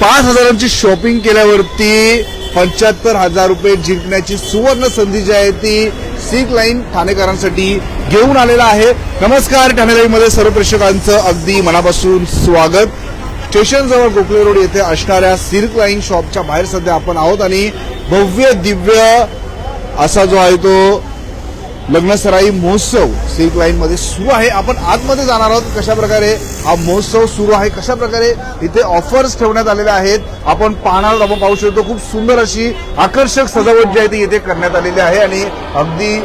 पाच हजारांची शॉपिंग केल्यावरती पंच्याहत्तर हजार रुपये जिंकण्याची सुवर्ण संधी जी आहे ती सीक लाईन ठाणेकरांसाठी घेऊन आलेला आहे. नमस्कार ठाणे लाईन सर्व प्रेक्षकांचं अगदी मनापासून स्वागत. स्टेशनजवळ गोखले रोड येथे असणाऱ्या सिल्क लाईन शॉपच्या बाहेर सध्या आपण आहोत आणि भव्य दिव्य असा जो आहे तो लग्नसराई महोत्सव सिल्क लाईन मध्ये सुरू आहे. आपण आतमध्ये जाणार आहोत कशा प्रकारे हा महोत्सव सुरू आहे. कशा प्रकारे इथे ऑफर्स ठेवण्यात आलेल्या आहेत. आपण पाहणार आपण पाहू शकतो. खूप सुंदर अशी आकर्षक सजावट जी आहे ती इथे करण्यात आलेली आहे. आणि अगदी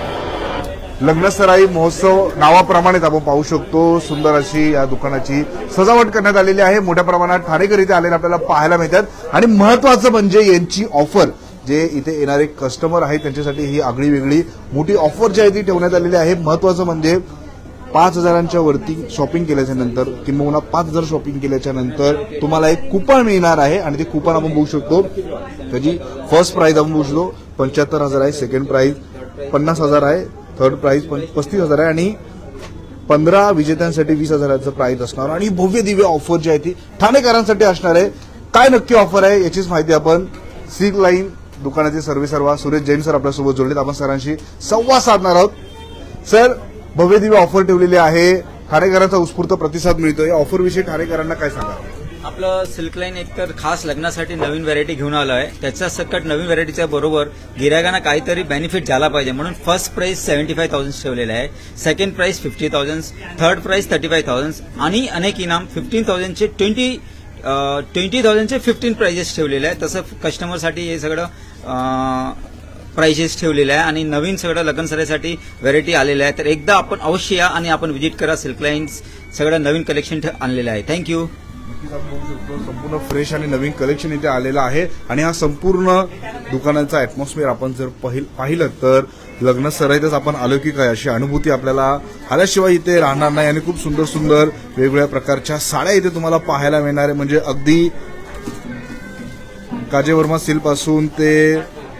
लग्नसराई महोत्सव नावाप्रमाणेच आपण पाहू शकतो. सुंदर अशी या दुकानाची सजावट करण्यात आलेली आहे. मोठ्या प्रमाणात ठाणेकर इथे आलेले आपल्याला पाहायला मिळतात. आणि महत्वाचं म्हणजे यांची ऑफर जे इथे येणारे कस्टमर आहेत त्यांच्यासाठी ही आगळी वेगळी मोठी ऑफर जी आहे ती ठेवण्यात आलेली आहे. महत्वाचं म्हणजे पाच हजारांच्या वरती शॉपिंग केल्याच्यानंतर किंबहुना पाच हजार शॉपिंग केल्याच्यानंतर तुम्हाला एक कुपन मिळणार आहे आणि ते कुपन आपण बघू शकतो. त्याची फर्स्ट प्राइस आपण बघू शकतो. पंच्याहत्तर हजार आहे सेकंड प्राइस पन्नास हजार आहे थर्ड प्राइस पस्तीस हजार आहे आणि पंधरा विजेत्यांसाठी वीस हजाराचं प्राइस असणार. आणि भव्य दिव्य ऑफर जी आहे ती ठाणेकरांसाठी असणार आहे. काय नक्की ऑफर आहे याचीच माहिती आपण सिल्क लाईन दुकानाचे सर्वे सर्वा सुरेश जैन सर आपल्यासोबत जोडलेत. आपण सरांशी संवाद साधणार आहोत. सर भव्य दिव्य ऑफर ठेवलेली आहे. ठाणेकरांचा उत्स्फूर्त प्रतिसाद मिळतो या ऑफर विषयी ठाणेकरांना काय सांगा आपलं सिल्क लाईन एकतर खास लग्नासाठी नवीन व्हरायटी घेऊन आलो आहे त्याच्या सकट नवीन व्हरायटीच्या बरोबर गिरायकांना काहीतरी बेनिफिट झाला पाहिजे म्हणून first price seventy five thousand ठेवलेला आहे. Second price fifty thousand third price thirty five thousand आणि अनेक इनाम फिफ्टीन थाउजंडचे ट्वेंटी ट्वेंटी थाउजंडचे फिफ्टीन प्राइजेस ठेवलेले आहे तसं कस्टमरसाठी हे सगळं प्राइजेस ठेवलेल्या आहे आणि नवीन सगळं लग्नसरासाठी व्हरायटी आलेल्या आहे तर एकदा आपण अवश्य या आणि आपण व्हिजिट करा सिल्क लाईन्स सगळं नवीन कलेक्शन आणलेलं आहे. थँक्यू नक्कीच आपण बघू शकतो. संपूर्ण फ्रेश आणि नवीन कलेक्शन इथे आलेलं आहे. आणि हा संपूर्ण दुकानाचा ऍटमॉस्फिअर आपण जर पाहिलं तर लग्न सराईतच आपण आलो की काय? अशी अनुभूती आपल्याला आल्याशिवाय इथे राहणार नाही. आणि खूप सुंदर सुंदर वेगवेगळ्या प्रकारच्या साड्या इथे तुम्हाला पाहायला मिळणार आहे. म्हणजे अगदी काजेवर्मा सिल्कपासून ते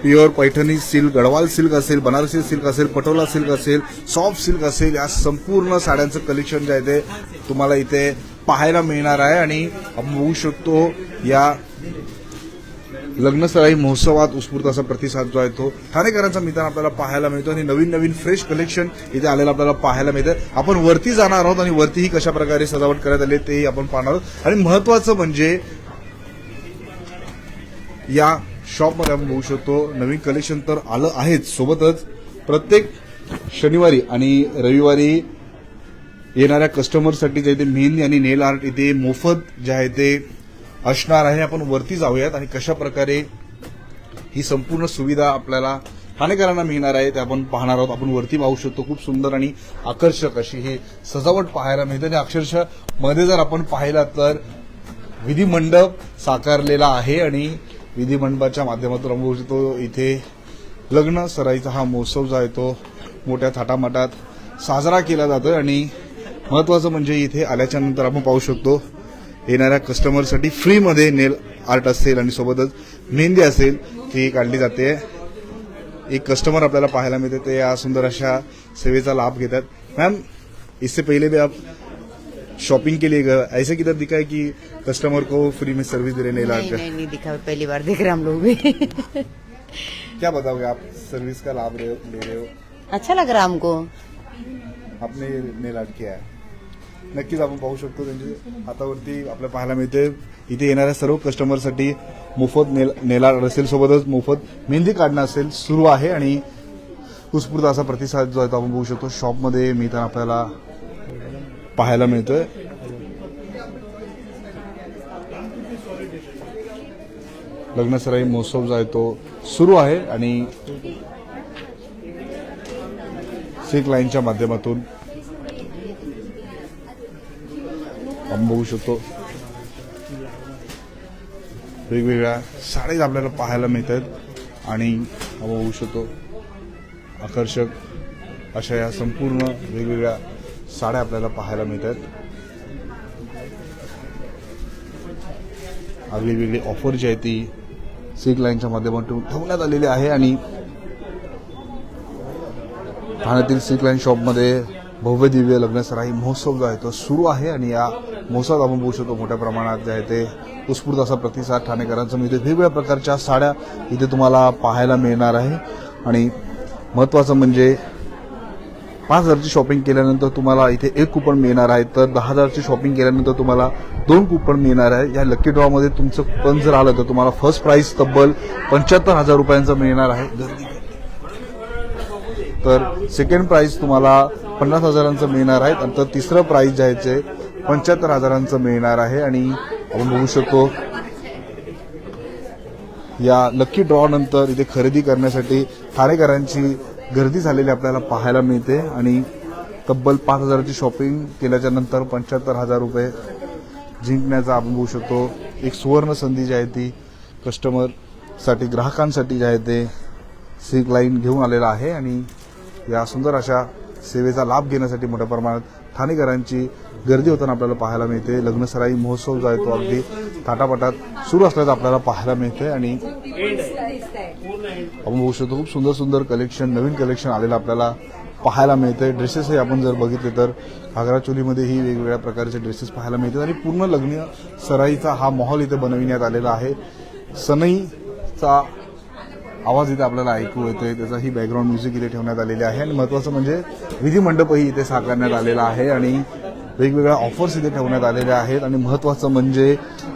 pure Paithani silk Gadwal silk असेल बनारसी सिल्क असेल पटोला सिल्क असेल सॉफ्ट सिल्क असेल या संपूर्ण साड्यांचं कलेक्शन जे आहे ते तुम्हाला इथे पाहायला मिळणार आहे आणि आपण बघू शकतो या लग्नसराई महोत्सवात उत्स्फूर्त असा प्रतिसाद जो आहे तो ठाणेकरांचा मित्रांनो आपल्याला पाहायला मिळतो आणि नवीन नवीन फ्रेश कलेक्शन इथे आलेलं आपल्याला पाहायला मिळतं आपण वरती जाणार आहोत आणि वरतीही कशा प्रकारे सजावट करण्यात आली तेही आपण पाहणार आहोत. आणि महत्वाचं म्हणजे या शॉपमध्ये आपण बघू शकतो नवीन कलेक्शन तर आलं आहेच. सोबतच प्रत्येक शनिवारी आणि रविवारी येणाऱ्या कस्टमरसाठी जे ते मेहंदी आणि नेल आर्ट इथे मोफत जे आहे ते असणार आहे. आपण वरती जाऊयात आणि कशा प्रकारे ही संपूर्ण सुविधा आपल्याला ठाणेकरांना मिळणार आहे ते आपण पाहणार आहोत. आपण वरती पाहू शकतो खूप सुंदर आणि आकर्षक अशी ही सजावट पाहायला मिळते. आणि अक्षरशः मध्ये जर आपण पाहिला तर विधिमंडप साकारलेला आहे आणि विधिमंडळाच्या माध्यमातून आपण शकतो इथे लग्न सराईचा हा महोत्सव जो आहे तो मोठ्या थाटामाटात साजरा केला जातोय आणि महत्वाचं म्हणजे इथे आल्याच्यानंतर आपण पाहू शकतो येणाऱ्या कस्टमरसाठी फ्रीमध्ये नेल आर्ट असेल आणि सोबतच मेहंदी असेल ती काढली जाते. एक कस्टमर आपल्याला पाहायला मिळते ते या सुंदर अशा सेवेचा लाभ घेतात. मॅम इससे पहिले भी आप शॉपिंग के लिए गए ऐसे किधर दिखा है कि कस्टमर को फ्री में सर्विस दे रहे नेल आर्ट नहीं का नहीं नहीं दिखा पहली बार देख रहे हम लोग भी। क्या बताओगे आप सर्विस का लाभ रहे- ले रहे हो? अच्छा लग रहा हमको। आपने नेल आर्ट किया आहे नक्कीच आपण पाहू शकतो त्यांची हातावरती आपल्याला पाहायला मिळते इथे येणाऱ्या सर्व कस्टमरसाठी मोफत नेल नेल आर्ट असेल सोबतच मोफत मेहंदी काढणं असेल सुरू आहे आणि उत्स्फूर्त असा प्रतिसाद जो आहे तो आपण बघू शकतो. शॉपमध्ये मिळताना आपल्याला पाहायला मिळतोय. लग्नसराई महोत्सव जो आहे तो सुरू आहे आणि सिल्क लाईनच्या माध्यमातून आपण बघू शकतो. वेगवेगळ्या साडीज आपल्याला पाहायला मिळत आहेत आणि आपण बघू शकतो. आकर्षक अशा या संपूर्ण वेगवेगळ्या साड्या आपल्याला पाहायला मिळतात. आगळी वेगळी ऑफर जी आहे ती सिल्क लाईनच्या माध्यमातून ठेवण्यात आलेली आहे आणि ठाण्यातील सिल्क लाईन शॉपमध्ये भव्य दिव्य लग्नसराई महोत्सव जो आहे तो सुरू आहे आणि या महोत्सवात आपण बघू शकतो मोठ्या प्रमाणात जे आहे ते उत्स्फूर्त असा प्रतिसाद ठाणेकरांचा मिळतो वेगवेगळ्या प्रकारच्या साड्या इथे तुम्हाला पाहायला मिळणार आहे. आणि महत्त्वाचं म्हणजे पाच हजारची शॉपिंग केल्यानंतर तुम्हाला इथे एक कुपन मिळणार आहे. तर दहा हजारची शॉपिंग केल्यानंतर तुम्हाला दोन कुपन मिळणार आहे. या लकी ड्रॉमध्ये तुमचं कुपन जर आलं तर तुम्हाला फर्स्ट प्राईज तब्बल पंच्याहत्तर हजार रुपयांचं मिळणार आहे. तर सेकंड प्राईज तुम्हाला पन्नास हजारांचं मिळणार आहे. नंतर तिसरं प्राईज जे आहे ते पंच्याहत्तर हजारांचं मिळणार आहे. आणि आपण बघू शकतो या लकी ड्रॉ नंतर इथे खरेदी करण्यासाठी ठाणेकरांची गर्दी झालेली आपल्याला पाहायला मिळते आणि तब्बल पाच हजाराची शॉपिंग केल्याच्यानंतर पंच्याहत्तर हजार रुपये जिंकण्याचा आपण होऊ शकतो. एक सुवर्ण संधी जी आहे ती कस्टमरसाठी ग्राहकांसाठी जे आहे ते सिल्क लाईन घेऊन आलेला आहे आणि या सुंदर अशा सेवेचा लाभ घेण्यासाठी मोठ्या प्रमाणात ठाणेकरांची गर्दी होताना आपल्याला पाहायला मिळते. लग्नसराई महोत्सव जो आहे तो अगदी थाटापाटात सुरू असल्याचं आपल्याला पाहायला मिळते आणि आपण बघू शकतो खूप सुंदर सुंदर कलेक्शन नवीन कलेक्शन आलेलं आपल्याला पाहायला मिळते. ड्रेसेसही आपण जर बघितले तर घागरा चोलीमध्येही वेगवेगळ्या प्रकारचे ड्रेसेस पाहायला मिळतात आणि पूर्ण लग्न सराईचा हा माहोल इथे बनविण्यात आलेला आहे. सनईचा आवाज इथे आपल्याला ऐकू येतोय. त्याचाही बॅकग्राऊंड म्युझिक इथे ठेवण्यात आलेले आहे. आणि महत्वाचं म्हणजे विधी मंडपही इथे साकारण्यात आलेला आहे आणि वेगवेगळ्या ऑफर्स इथे ठेवण्यात आलेल्या आहेत. आणि महत्वाचं म्हणजे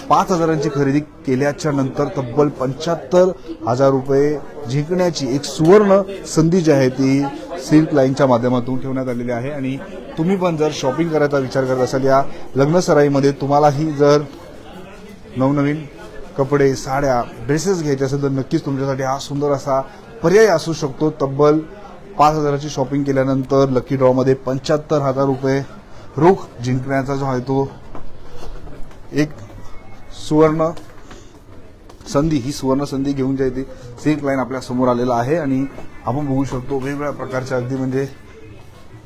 पाच हजारांची खरेदी केल्याच्यानंतर तब्बल पंच्याहत्तर हजार रुपये जिंकण्याची एक सुवर्ण संधी जी आहे ती सिल्क लाईनच्या माध्यमातून ठेवण्यात आलेली आहे. आणि तुम्ही पण जर शॉपिंग करायचा विचार करत असाल या लग्नसराईमध्ये तुम्हालाही जर नवनवीन कपडे साड्या ड्रेसेस घ्यायचे असेल तर नक्कीच तुमच्यासाठी हा सुंदर असा पर्याय असू शकतो. तब्बल पाच हजाराची शॉपिंग केल्यानंतर लकी ड्रॉमध्ये पंच्याहत्तर हजार रुपये रोख जिंकण्याचा जो आहे तो एक सुवर्ण संधी ही सुवर्ण संधी घेऊन जी सेफ लाईन आपल्यासमोर आलेला आहे आणि आपण बघू शकतो वेगवेगळ्या प्रकारच्या अगदी म्हणजे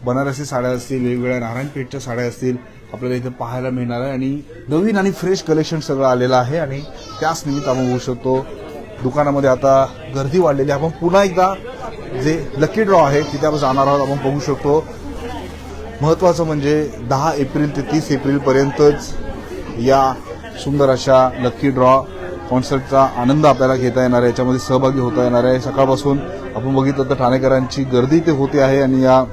बनारसी साड्या असतील वेगवेगळ्या नारायणपेठच्या साड्या असतील आपल्याला इथे पाहायला मिळणार आहे. आणि नवीन आणि फ्रेश कलेक्शन सगळं आलेलं आहे आणि त्याच निमित्त आपण बघू शकतो दुकानामध्ये आता गर्दी वाढलेली आहे. आपण पुन्हा एकदा जे लकी ड्रॉ आहे तिथे आपण जाणार आहोत. आपण बघू शकतो महत्त्वाचं म्हणजे दहा एप्रिल ते तीस एप्रिलपर्यंतच या सुंदर अशा लक्की ड्रॉ कॉन्सर्टचा आनंद आपल्याला घेता येणार आहे. याच्यामध्ये सहभागी होता येणार आहे. सकाळपासून आपण बघितलं तर ठाणेकरांची गर्दी ते होते आहे आणि या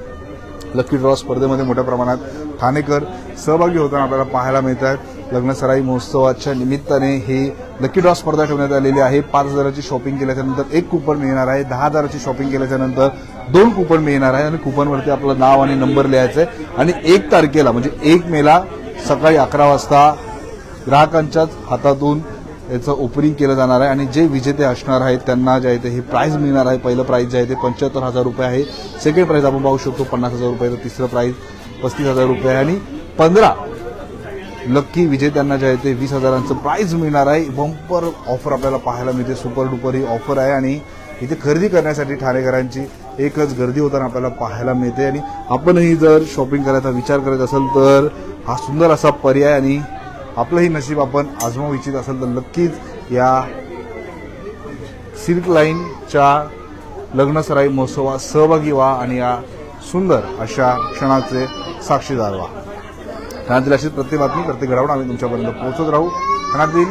लकी ड्रॉ स्पर्धेमध्ये मोठ्या प्रमाणात ठाणेकर सहभागी होताना आपल्याला पाहायला मिळत आहेत लग्नसराई महोत्सवाच्या निमित्ताने ही लकी ड्रॉ स्पर्धा ठेवण्यात आलेली आहे. पाच हजाराची शॉपिंग केल्याच्यानंतर एक कुपन मिळणार आहे. दहा हजाराची शॉपिंग केल्याच्यानंतर दोन कुपन मिळणार आहे आणि कुपनवरती आपलं नाव आणि नंबर लिहायचं आहे. आणि एक तारखेला म्हणजे एक मेला सकाळी अकरा वाजता ग्राहकांच्याच हातातून याचं ओपनिंग केलं जाणार आहे. आणि जे विजेते असणार आहेत त्यांना जे आहे ते हे प्राईज मिळणार आहे पहिलं प्राईज जे आहे ते पंच्याहत्तर हजार रुपये आहे. सेकंड प्राईज आपण पाहू शकतो पन्नास हजार रुपये तर तिसरं प्राईज पस्तीस हजार रुपये आहे. आणि पंधरा लक्की विजेत्यांना जे आहे ते वीस हजारांचं प्राईज मिळणार आहे. बंपर ऑफर आपल्याला पाहायला मिळते. सुपर डुपर ही ऑफर आहे. आणि इथे खरेदी करण्यासाठी ठाणेकरांची एकच गर्दी होताना आपल्याला पाहायला मिळते. आणि आपणही जर शॉपिंग करायचा विचार करत असेल तर हा सुंदर असा पर्याय आणि आपलंही नशीब आपण आजमावू इच्छित असेल तर नक्कीच या सिल्क लाईनच्या लग्नसराई महोत्सवात सहभागी व्हा आणि या सुंदर अशा क्षणाचे साक्षीदार व्हा. ठाण्यातील अशीच प्रत्येक बातमी प्रत्येक घडावून आम्ही तुमच्यापर्यंत पोहोचत राहू. ठाण्यातील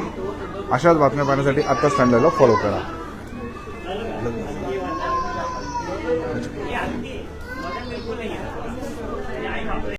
अशाच बातम्या पाहण्यासाठी आत्ताच स्टँडर्डला फॉलो करा.